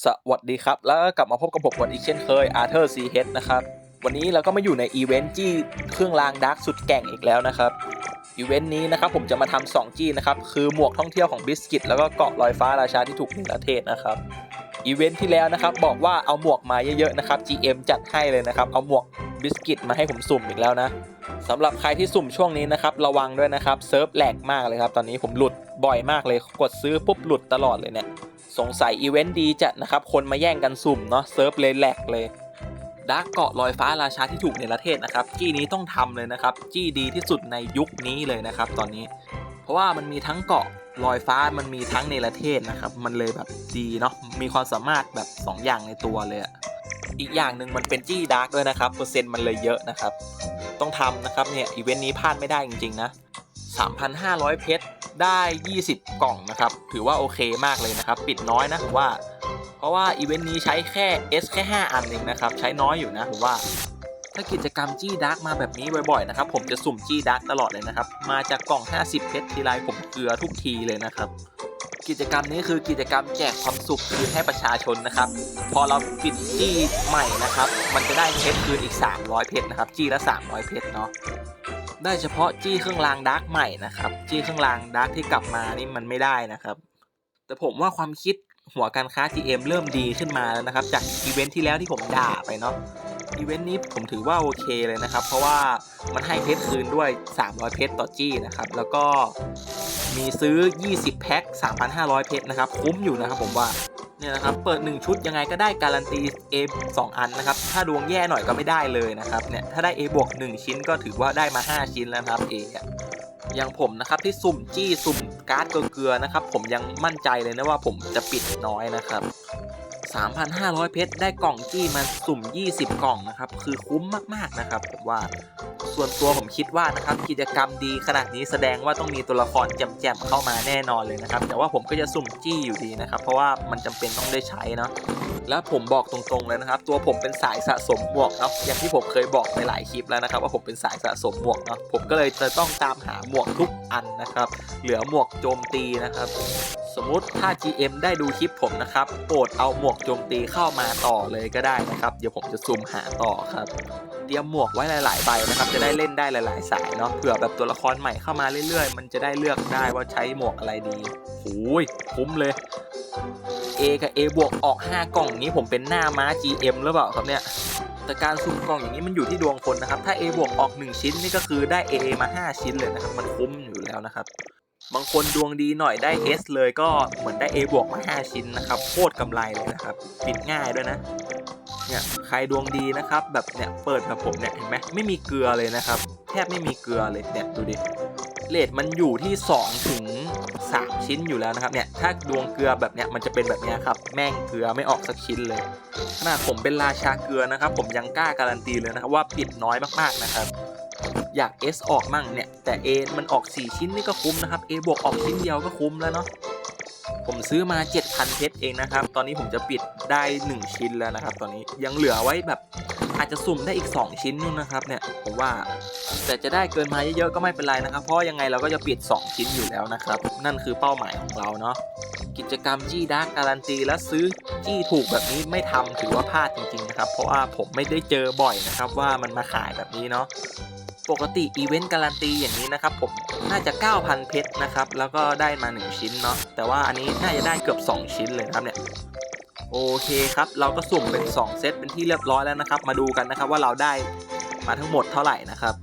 สวัสดีครับ แล้วก็กลับมาพบกับผมวันอีกเช่นเคย Arthur C h นะครับ วันนี้เราก็มาอยู่ในอีเวนต์จี้เครื่องรางดาร์กสุดแก่งอีกแล้วนะครับอีเวนต์นี้นะครับผมจะมาทำสองจี้นะครับ คือหมวกท่องเที่ยวของบิสกิตแล้วก็เกาะลอยฟ้าราชาที่ถูกนิรเทศนะครับอีเวนต์ที่แล้วนะครับบอกว่าเอาหมวกมาเยอะๆนะครับ GM จัดให้เลยนะครับ เอาหมวกบิสกิตมาให้ผมสุ่มอีกแล้วนะสำหรับใครที่สุ่มช่วงนี้นะครับระวังด้วยนะครับเซิร์ฟแหลกมากเลยครับตอนนี้ผมหลุดบ่อยมากเลยกดซื้อปุ๊บหลุดตลอดเลยเนี่ย สงสัยอีเวนต์ดีจัดนะครับ คนมาแย่งกันสุ่มเนาะเซิร์ฟเลยแหลกเลยดาร์กเกาะลอยฟ้าราชาที่ถูกในประเทศนะครับ จี้นี้ต้องทำเลยนะครับ จี้ดีที่สุดในยุคนี้เลยนะครับ ตอนนี้ เพราะว่ามันมีทั้งเกาะลอยฟ้ามันมีทั้งในประเทศนะครับ มันเลยแบบดีเนาะมีความสามารถแบบ 2 อย่างในตัวเลยอะอีกอย่างหนึ่งมันเป็นจี้ดาร์กด้วยนะครับเปอร์เซ็นต์มันเลยเยอะนะครับ ต้องทำนะครับเนี่ยอีเวนต์นี้พลาดไม่ได้จริงๆนะ 3,500 เพชรได้ 20 กล่องนะครับ ถือว่าโอเคมากเลยนะครับ ปิดน้อยนะผมว่า เพราะว่าอีเวนต์นี้ใช้แค่ S แค่ 5 อันเองนะครับ ใช้น้อยอยู่นะผมว่า ถ้ากิจกรรมจี้ดาร์กมาแบบนี้บ่อยๆนะครับ ผมจะสุ่มจี้ดาร์กตลอดเลยนะครับ มาจากกล่อง 50 เพชรทีไรผมเกลือทุกทีเลยนะครับ กิจกรรมนี้คือกิจกรรมแจกความสุขคืนให้ประชาชนนะครับ พอเราปิดจี้ใหม่นะครับ มันจะได้เพชรคืนอีก 300 เพชรนะครับ จี้ละ 300 เพชรเนาะ ได้เฉพาะจี้เครื่องรางดาร์กใหม่นะครับ จี้เครื่องรางดาร์กที่กลับมานี่มันไม่ได้นะครับ แต่ผมว่าความคิดหัวการค้า GM เริ่มดีขึ้นมาแล้วนะครับ จากอีเวนท์ที่แล้วที่ผมด่าไปเนาะอีเวนต์นี้ผมถือว่าโอเคเลยนะครับ เพราะว่ามันให้เพชรคืนด้วย 300 เพชรต่อจี้นะครับ แล้วก็มีซื้อ 20 แพ็ค 3,500 เพชรนะครับ คุ้มอยู่นะครับผมว่า เนี่ยนะครับเปิด 1 ชุดยังไงก็ได้การันตี A 2 อันนะครับ ถ้าดวงแย่หน่อยก็ไม่ได้เลยนะครับเนี่ยถ้าได้ A บวก1ชิ้นก็ถือว่าได้มา 5 ชิ้นแล้วครับ A ออย่างผมนะครับที่สุ่มจี้สุ่มการ์ดเกลือนะครับ ผมยังมั่นใจเลยนะว่าผมจะปิดน้อยนะครับ 3,500 เพชรได้กล่องจี้มาสุ่ม 20 กล่องนะครับ คือคุ้มมากๆนะครับผมว่าส่วนตัวผมคิดว่านะครับกิจกรรมดีขนาดนี้แสดงว่าต้องมีตัวละครแจมๆเข้ามาแน่นอนเลยนะครับ แต่ว่าผมก็จะสุ่มจี้อยู่ดีนะครับ เพราะว่ามันจำเป็นต้องได้ใช้เนาะแล้วผมบอกตรงๆเลยนะครับ ตัวผมเป็นสายสะสมหมวกเนาะอย่างที่ผมเคยบอกในหลายคลิปแล้วนะครับ ว่าผมเป็นสายสะสมหมวกเนาะผมก็เลยจะต้องตามหาหมวกทุกอันนะครับ เหลือหมวกโจมตีนะครับ สมมติถ้า GM ได้ดูคลิปผมนะครับโปรดเอาหมวกโจมตีเข้ามาต่อเลยก็ได้นะครับ เดี๋ยวผมจะซูมหาต่อครับ เตรียมหมวกไว้หลาย ๆ ใบนะครับ จะได้เล่นได้หลาย ๆ สายเนาะ เผื่อแบบตัวละครใหม่เข้ามาเรื่อย ๆ มันจะได้เลือกได้ว่าใช้หมวกอะไรดีหูยคุ้มเลย A กับ A บวกออก 5 กล่องนี้ผมเป็นหน้าม้า GM หรือเปล่าครับเนี่ยแต่การสุ่มกล่องอย่างนี้มันอยู่ที่ดวงคนนะครับ ถ้า A บวกออก 1 ชิ้นนี่ก็คือได้ A มา 5 ชิ้นเลยนะครับ มันคุ้มอยู่แล้วนะครับ บางคนดวงดีหน่อยได้ S เลยก็เหมือนได้ A บวกมา 5 ชิ้นนะครับโคตรกำไรเลยนะครับ ปิดง่ายด้วยนะ เนี่ยใครดวงดีนะครับแบบเนี่ยเปิดแบบผมเนี่ยเห็นไหมไม่มีเกลือเลยนะครับ แทบไม่มีเกลือเลยเนี่ยดูดิเลทมันอยู่ที่2ถึง3ชิ้นอยู่แล้วนะครับเนี่ยถ้าดวงเกลือแบบเนี้ยมันจะเป็นแบบเนี้ยครับแม่งเกลือไม่ออกสักชิ้นเลยขนาดผมเป็นราชาเกลือนะครับ ผมยังกล้าการันตีเลยนะครับว่าปิดน้อยมากๆนะครับ อยาก S ออกมั่งเนี่ย แต่ A มันออก 4 ชิ้นนี่ก็คุ้มนะครับ A บวกออกชิ้นเดียวก็คุ้มแล้วเนาะผมซื้อมา 7,000 เพชรเองนะครับ ตอนนี้ผมจะปิดได้ 1 ชิ้นแล้วนะครับ ตอนนี้ยังเหลือไว้แบบอาจจะสุ่มได้อีก 2 ชิ้นนู่นนะครับเนี่ยผมว่าแต่จะได้เกินมาเยอะๆก็ไม่เป็นไรนะครับ เพราะยังไงเราก็จะปิด 2 ชิ้นอยู่แล้วนะครับ นั่นคือเป้าหมายของเราเนาะกิจกรรมจี้ดาร์กการันตีและซื้อจี้ถูกแบบนี้ไม่ทำถือว่าพลาดจริงๆนะครับ เพราะว่าผมไม่ได้เจอบ่อยนะครับว่ามันมาขายแบบนี้เนาะ ปกติอีเวนต์การันตีอย่างนี้นะครับผมน่าจะ 9,000 เพชรนะครับ แล้วก็ได้มา 1 ชิ้นเนาะแต่ว่าอันนี้น่าจะได้เกือบ 2 ชิ้นเลยครับเนี่ยโอเคครับ เราก็สุ่มเป็น 2 เซตเป็นที่เรียบร้อยแล้วนะครับ มาดูกันนะครับว่าเราได้มาทั้งหมดเท่าไหร่นะครับ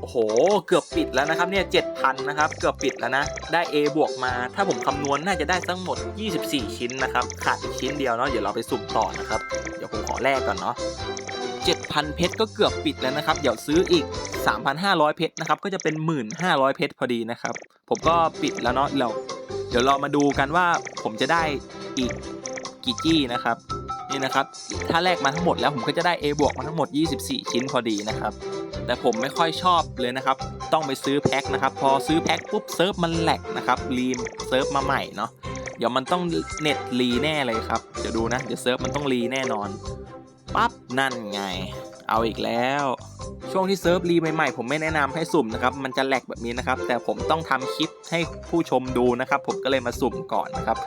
โอ้โห เกือบปิดแล้วนะครับเนี่ย7,000นะครับ เกือบปิดแล้วนะ ได้ A บวกมา ถ้าผมคำนวณน่าจะได้ทั้งหมด 24 ชิ้นนะครับ ขาดอีกชิ้นเดียวเนาะ เดี๋ยวเราไปสุ่มต่อนะครับ เดี๋ยวผมขอแลกก่อนเนาะ 7,000 เพชรก็เกือบปิดแล้วนะครับ เดี๋ยวซื้ออีก 3,500 เพชรนะครับ ก็จะเป็น 1,500 เพชรพอดีนะครับ ผมก็ปิดแล้วเนาะเราเดี๋ยวเรามาดูกันว่าผมจะได้อีกกี่จี้นะครับ นี่นะครับ ถ้าแลกมาทั้งหมดแล้วผมก็จะได้ A บวกมาทั้งหมด 24 ชิ้นพอดีนะครับ แต่ผมไม่ค่อยชอบเลยนะครับ ต้องไปซื้อแพ็คนะครับ พอซื้อแพ็คปุ๊บเซิร์ฟมันแหลกนะครับ รีมเซิร์ฟมาใหม่เนาะ เดี๋ยวมันต้องเน็ตรีแน่เลยครับ เดี๋ยวดูนะ เดี๋ยวเซิร์ฟมันต้องรีแน่นอน ปั๊บนั่นไง เอาอีกแล้ว ช่วงที่เซิร์ฟรีใหม่ๆ ผมไม่แนะนำให้สุ่มนะครับ มันจะแหลกแบบนี้นะครับ แต่ผมต้องทำคลิปให้ผู้ชมดูนะครับ ผมก็เลยมาสุ่มก่อนนะครับ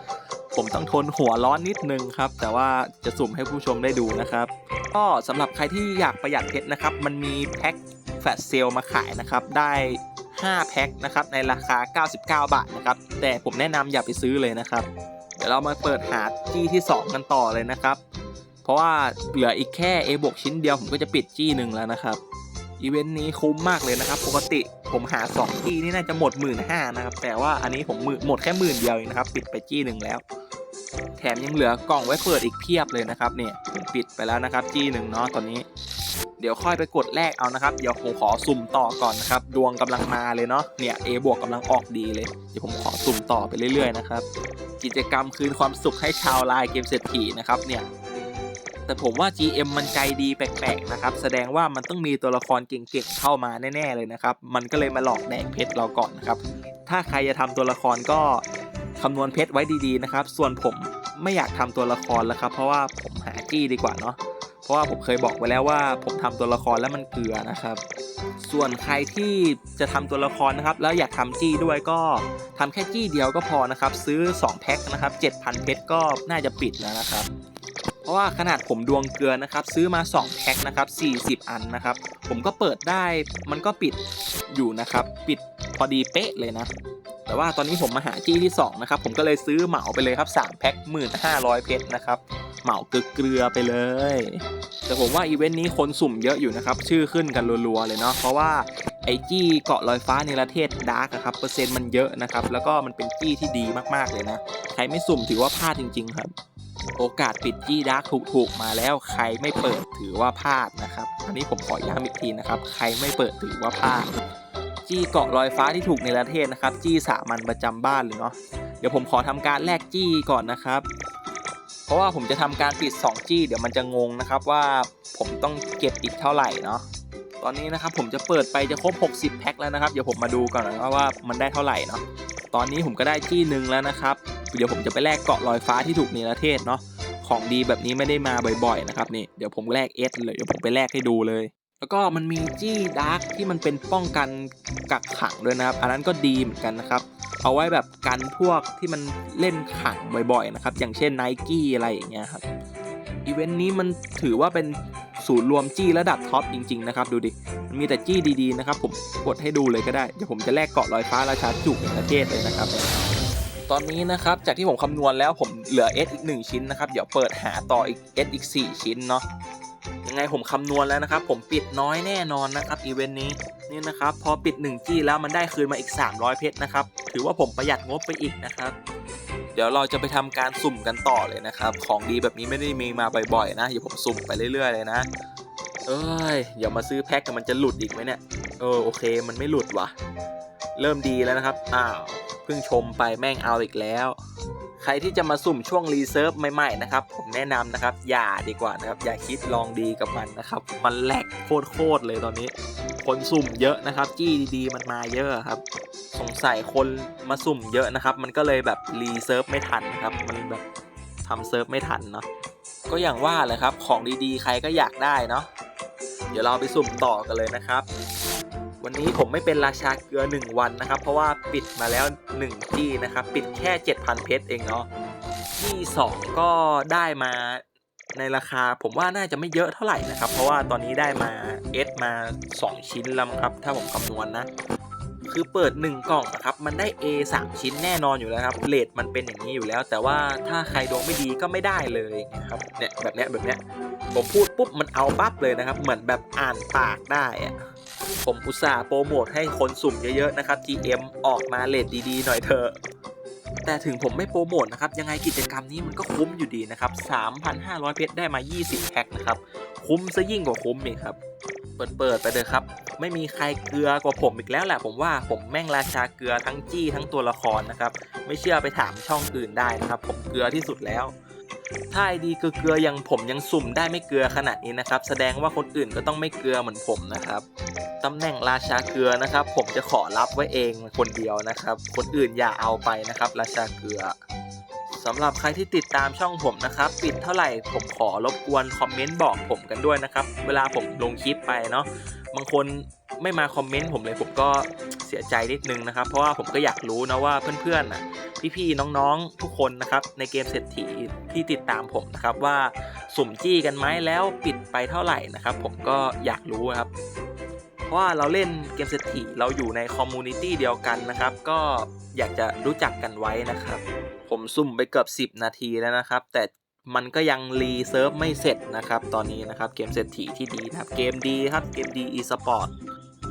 ผมต้องทนหัวร้อนนิดนึงครับ แต่ว่าจะสุ่มให้ผู้ชมได้ดูนะครับ ก็สำหรับใครที่อยากประหยัดเพชรนะครับ มันมีแพ็คแฟลชเซลมาขายนะครับ ได้ 5 แพ็คนะครับในราคา 99 บาทนะครับ แต่ผมแนะนำอย่าไปซื้อเลยนะครับ เดี๋ยวเรามาเปิดหาจี้ที่ 2 กันต่อเลยนะครับ เพราะว่าเหลืออีกแค่ A บวกชิ้นเดียวผมก็จะปิดจี้หนึ่งแล้วนะครับอีเวนต์นี้คุ้มมากเลยนะครับ ปกติผมหา2จี้นี่น่าจะหมดหมื่นห้านะครับแต่ว่าอันนี้ผมหมดแค่หมื่นเดียวเองนะครับ ปิดไปจี้หนึ่งแล้ว แถมยังเหลือกล่องไว้เปิดอีกเพียบเลยนะครับเนี่ยผมปิดไปแล้วนะครับ จี้หนึ่งเนาะตอนนี้ เดี๋ยวค่อยไปกดแลกเอานะครับเดี๋ยวผมขอสุ่มต่อก่อนนะครับ ดวงกำลังมาเลยเนาะเนี่ย A บวกกำลังออกดีเลยเดี๋ยวผมขอสุ่มต่อไปเรื่อยๆนะครับกิจกรรมคืนความสุขให้ชาวไลน์เกมเศรษฐีนะครับเนี่ย แต่ผมว่า GM มันใจดีแปลกๆนะครับแสดงว่ามันต้องมีตัวละครเก่งๆเข้ามาแน่ๆเลยนะครับมันก็เลยมาหลอกแดกเพชรเราก่อนนะครับถ้าใครจะทำตัวละครก็คำนวณเพชรไว้ดีๆนะครับส่วนผมไม่อยากทำตัวละครแล้วครับเพราะว่าผมหาจี้ดีกว่าเนาะเพราะว่าผมเคยบอกไว้แล้วว่าผมทำตัวละครแล้วมันเกลือนะครับ ส่วนใครที่จะทำตัวละครนะครับ แล้วอยากทำจี้ด้วยก็ทำแค่จี้เดียวก็พอนะครับ ซื้อ 2 แพ็คนะครับ7,000 เพชรก็น่าจะปิดแล้วนะครับ เพราะว่าขนาดผมดวงเกลือนะครับ ซื้อมา 2 แพ็คนะครับ 40 อันนะครับ ผมก็เปิดได้มันก็ปิดอยู่นะครับ ปิดพอดีเป๊ะเลยนะ แต่ว่าตอนนี้ผมมาหาจี้ที่ 2 นะครับ ผมก็เลยซื้อเหมาไปเลยครับ 3 แพ็ค1,500 เพชรนะครับ เหมาเกลือไปเลย แต่ผมว่าอีเวนต์นี้คนสุ่มเยอะอยู่นะครับ ชื่อขึ้นกันรัวๆเลยเนาะเพราะว่าไอจี้เกาะลอยฟ้าในประเทศดาร์กครับเปอร์เซ็นต์มันเยอะนะครับ แล้วก็มันเป็นจี้ที่ดีมากๆเลยนะ ใครไม่สุ่มถือว่าพลาดจริง ๆ ครับ โอกาสปิดจี้ดาร์กถูกๆมาแล้วใครไม่เปิดถือว่าพลาดนะครับ อันนี้ผมขอย้ำอีกทีนะครับ ใครไม่เปิดถือว่าพลาด จี้เกาะลอยฟ้าที่ถูกในประเทศนะครับ จี้สามัญประจำบ้านเลยเนาะเดี๋ยวผมขอทำการแลกจี้ก่อนนะครับ เพราะว่าผมจะทำการปิด 2 จี้ เดี๋ยวมันจะงงนะครับว่าผมต้องเก็บอีกเท่าไหร่เนาะตอนนี้นะครับผมจะเปิดไปจะครบ 60 แพ็คแล้วนะครับ เดี๋ยวผมมาดูก่อนนะว่ามันได้เท่าไหร่เนาะตอนนี้ผมก็ได้จี้หนึ่งแล้วนะครับ เดี๋ยวผมจะไปแลกเกาะลอยฟ้าที่ถูกในรเทศเนาะของดีแบบนี้ไม่ได้มาบ่อยๆนะครับนี่เดี๋ยวผมแลกเอสเลยเดี๋ยวผมไปแลกให้ดูเลย แล้วก็มันมีจี้ดาร์กที่มันเป็นป้องกันกักขังด้วยนะครับ อันนั้นก็ดีเหมือนกันนะครับ เอาไว้แบบกันพวกที่มันเล่นขังบ่อยๆนะครับอย่างเช่น n i กี้อะไรอย่างเงี้ยครับอีเวนต์นี้มันถือว่าเป็นศูนย์รวมจี้ระดับท็อปจริงๆนะครับดูดิมันมีแต่จี้ดีๆนะครับผมกดให้ดูเลยก็ได้เดี๋ยวผมจะแลกเกาะลอยฟ้าราชาจุกในประเทศเลยนะครับ ตอนนี้นะครับจากที่ผมคำนวณแล้วผมเหลือ S อีก 1 ชิ้นนะครับ เดี๋ยวเปิดหาต่ออีก S อีก 4 ชิ้นเนาะยังไงผมคำนวณแล้วนะครับ ผมปิดน้อยแน่นอนนะครับอีเวนต์นี้นี่นะครับ พอปิด 1 จี้แล้วมันได้คืนมาอีก 300 เพชรนะครับ ถือว่าผมประหยัดงบไปอีกนะครับ เดี๋ยวเราจะไปทำการสุ่มกันต่อเลยนะครับ ของดีแบบนี้ไม่ได้มีมาบ่อยๆนะเดี๋ยวผมสุ่มไปเรื่อยๆเลยนะ เอ้ยอย่ามาซื้อแพ็คกันมันจะหลุดอีกไหมเนี่ยเออโอเค มันไม่หลุดวะเริ่มดีแล้วนะครับอ้าว เพิ่งชมไปแม่งเอาอีกแล้ว ใครที่จะมาสุ่มช่วงรีเซิร์ฟใหม่ๆนะครับ ผมแนะนำนะครับ อย่าดีกว่านะครับ อย่าคิดลองดีกับมันนะครับ มันแหลกโคตรๆเลยตอนนี้ คนสุ่มเยอะนะครับ จี้ดีๆ มันมาเยอะครับ สงสัยคนมาสุ่มเยอะนะครับ มันก็เลยแบบรีเซิร์ฟไม่ทันครับ มันแบบทำเซิร์ฟไม่ทันเนาะก็อย่างว่าเลยครับ ของดีๆ ใครก็อยากได้เนาะเดี๋ยวเราไปสุ่มต่อกันเลยนะครับ วันนี้ผมไม่เป็นราชาเกลือ 1 วันนะครับ เพราะว่าปิดมาแล้ว1จี้นะครับ ปิดแค่ 7,000 เพชรเองเนาะจี้2ก็ได้มาในราคาผมว่าน่าจะไม่เยอะเท่าไหร่นะครับ เพราะว่าตอนนี้ได้มา S มา 2 ชิ้นแล้วครับ ถ้าผมคำนวณนะ คือเปิด 1 กล่องนะครับ มันได้ A 3 ชิ้นแน่นอนอยู่แล้วครับเลทมันเป็นอย่างนี้อยู่แล้ว แต่ว่าถ้าใครดวงไม่ดีก็ไม่ได้เลยนะครับเนี่ยแบบเนี้ยแบบเนี้ยผมพูดปุ๊บมันเอาปั๊บเลยนะครับ เหมือนแบบอ่านปากได้อะ ผมอุตส่าห์โปรโมทให้คนสุ่มเยอะๆนะครับ GM ออกมาเลทดีๆ หน่อยเถอะแต่ถึงผมไม่โปรโมทนะครับ ยังไงกิจกรรมนี้มันก็คุ้มอยู่ดีนะครับ 3,500 เพชรได้มา 20 แพ็คนะครับ คุ้มซะยิ่งกว่าคุ้มอีกครับ เปิดเปิดไปเลยครับ ไม่มีใครเกลือกว่าผมอีกแล้วแหละผมว่าผมแม่งราชาเกลือทั้งจี้ทั้งตัวละครนะครับ ไม่เชื่อไปถามช่องอื่นได้นะครับ ผมเกลือที่สุดแล้ว ถ้าไอดีเกลือๆยังผมยังสุ่มได้ไม่เกลือขนาดนี้นะครับ แสดงว่าคนอื่นก็ต้องไม่เกลือเหมือนผมนะครับตำแหน่งราชาเกลือนะครับ ผมจะขอรับไว้เองคนเดียวนะครับ คนอื่นอย่าเอาไปนะครับ ราชาเกลือสำหรับใครที่ติดตามช่องผมนะครับ ปิดเท่าไหร่ผมขอรบกวนคอมเมนต์บอกผมกันด้วยนะครับ เวลาผมลงคลิปไปเนาะบางคนไม่มาคอมเมนต์ผมเลยผมก็เสียใจนิดนึงนะครับ เพราะว่าผมก็อยากรู้นะว่าเพื่อนๆน่ะ พี่ๆน้องๆทุกคนนะครับในเกมเศรษฐีที่ติดตามผมนะครับว่าสุ่มจี้กันไหมแล้วปิดไปเท่าไหร่นะครับ ผมก็อยากรู้ครับเพราะว่าเราเล่นเกมเศรษฐีเราอยู่ในคอมมูนิตี้เดียวกันนะครับ ก็อยากจะรู้จักกันไว้นะครับ ผมสุ่มไปเกือบ 10 นาทีแล้วนะครับ แต่มันก็ยังรีเซิร์ฟไม่เสร็จนะครับ ตอนนี้นะครับเกมเศรษฐีที่ดีนะครับ เกมดีครับเกมดีอีสปอร์ต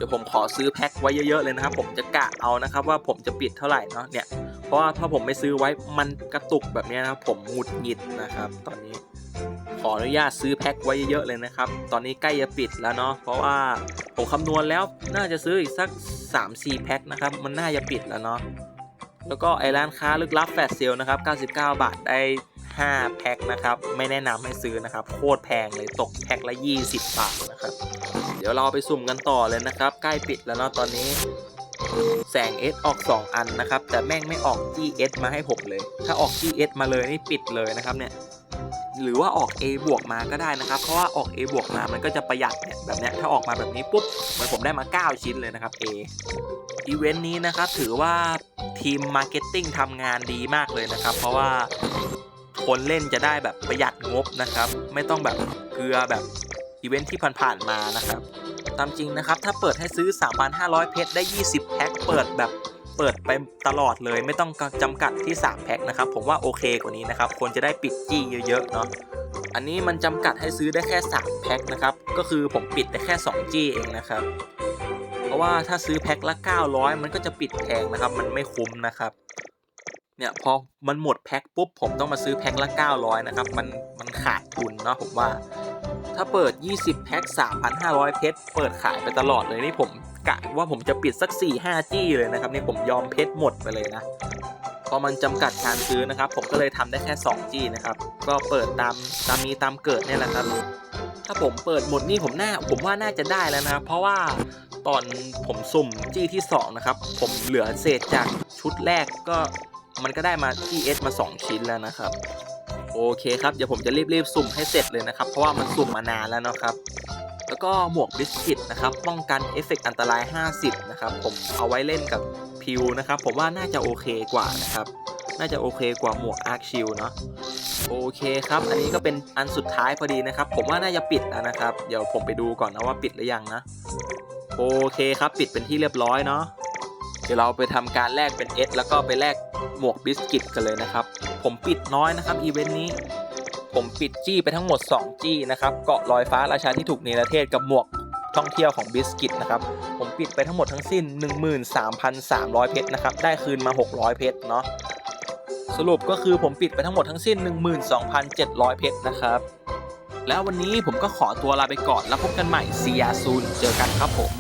ดี๋ยวผมขอซื้อแพ็คไว้เยอะๆเลยนะครับ ผมจะกะเอานะครับว่าผมจะปิดเท่าไหร่เนาะเนี่ย เพราะว่าถ้าผมไม่ซื้อไว้มันกระตุกแบบนี้นะครับผมหงุดหงิดนะครับ ตอนนี้ขออนุญาตซื้อแพ็คไว้เยอะๆเลยนะครับ ตอนนี้ใกล้จะปิดแล้วเนาะ เพราะว่าผมคำนวณแล้วน่าจะซื้ออีกสัก 3-4 แพ็คนะครับ มันน่าจะปิดแล้วเนาะ แล้วก็ไอร้านค้าลึกลับแฟลชเซลนะครับ 99 บาทได้ 5 แพ็คนะครับ ไม่แนะนำให้ซื้อนะครับ โคตรแพงเลยตกแพ็คละ 20 บาทนะครับ เดี๋ยวเราไปสุ่มกันต่อเลยนะครับ ใกล้ปิดแล้วเนาะตอนนี้ แสง S ออก 2 อันนะครับ แต่แม่งไม่ออก GS มาให้ผมเลย ถ้าออก GS มาเลยนี่ปิดเลยนะครับเนี่ยหรือว่าออก A บวกมาก็ได้นะครับ เพราะว่าออก A บวกมามันก็จะประหยัดเนี่ยแบบเนี้ยถ้าออกมาแบบนี้ปุ๊บเหมือนผมได้มา 9 ชิ้นเลยนะครับ A อีเวนต์นี้นะครับถือว่าทีมมาร์เก็ตติ้งทำงานดีมากเลยนะครับ เพราะว่าคนเล่นจะได้แบบประหยัดงบนะครับ ไม่ต้องแบบเกลือแบบ อีเวนต์ที่ผ่านๆมานะครับ ตามจริงนะครับ ถ้าเปิดให้ซื้อ 3,500 เพชรได้ 20 แพ็คเปิดแบบเปิดไปตลอดเลยไม่ต้องจำกัดที่ 3 แพ็คนะครับ ผมว่าโอเคกว่านี้นะครับคนจะได้ปิดจี้เยอะๆเนาะอันนี้มันจำกัดให้ซื้อได้แค่ 3 แพ็คนะครับ ก็คือผมปิดได้แค่ 2 จี้เองนะครับ เพราะว่าถ้าซื้อแพ็คละ 900 มันก็จะปิดแพงนะครับ มันไม่คุ้มนะครับ เนี่ยพอมันหมดแพ็คปุ๊บผมต้องมาซื้อแพ็คละ 900 นะครับ มันมันขาดทุนเนาะผมว่า ถ้าเปิด 20 แพ็ค 3,500 เพชร เปิดขายไปตลอดเลยนี่ผมกะว่าผมจะปิดสัก 4-5 จี้เลยนะครับนี่ผมยอมเพชรหมดไปเลยนะพอมันจำกัดการซื้อนะครับ ผมก็เลยทำได้แค่ 2 จี้นะครับ ก็เปิดตามตามมีตามเกิดเนี่ยแหละครับ ถ้าผมเปิดหมดนี่ผมน่าผมว่าน่าจะได้แล้วนะ เพราะว่าตอนผมสุ่มจี้ที่ 2 นะครับ ผมเหลือเศษจากชุดแรกก็มันก็ได้มา GS มา 2 ชิ้นแล้วนะครับ โอเคครับเดี๋ยวผมจะรีบๆสุ่มให้เสร็จเลยนะครับ เพราะว่ามันสุ่มมานานแล้วนะครับ แล้วก็หมวกบิสกิตนะครับป้องกันเอฟเฟกอันตราย 50 นะครับผมเอาไว้เล่นกับพิวนะครับ ผมว่าน่าจะโอเคกว่านะครับน่าจะโอเคกว่าหมวกอาร์คชิลเนาะโอเคครับ อันนี้ก็เป็นอันสุดท้ายพอดีนะครับ ผมว่าน่าจะปิดแล้วนะครับ เดี๋ยวผมไปดูก่อนนะว่าปิดหรือยังนะ โอเคครับ ปิดเป็นที่เรียบร้อยเนาะเดี๋ยวเราไปทำการแลกเป็น S แล้วก็ไปแลก หมวกบิสกิตกันเลยนะครับ ผมปิดน้อยนะครับอีเวนต์นี้ ผมปิดจี้ไปทั้งหมด 2 จี้นะครับเกาะลอยฟ้าราชาที่ถูกเนรเทศกับหมวกท่องเที่ยวของบิสกิตนะครับ ผมปิดไปทั้งหมดทั้งสิ้น 13,300 เพชรนะครับ ได้คืนมา 600 เพชรเนาะ สรุปก็คือผมปิดไปทั้งหมดทั้งสิ้น 12,700 เพชรนะครับ แล้ววันนี้ผมก็ขอตัวลาไปก่อนแล้วพบกันใหม่ซียาซูนเจอกันครับผม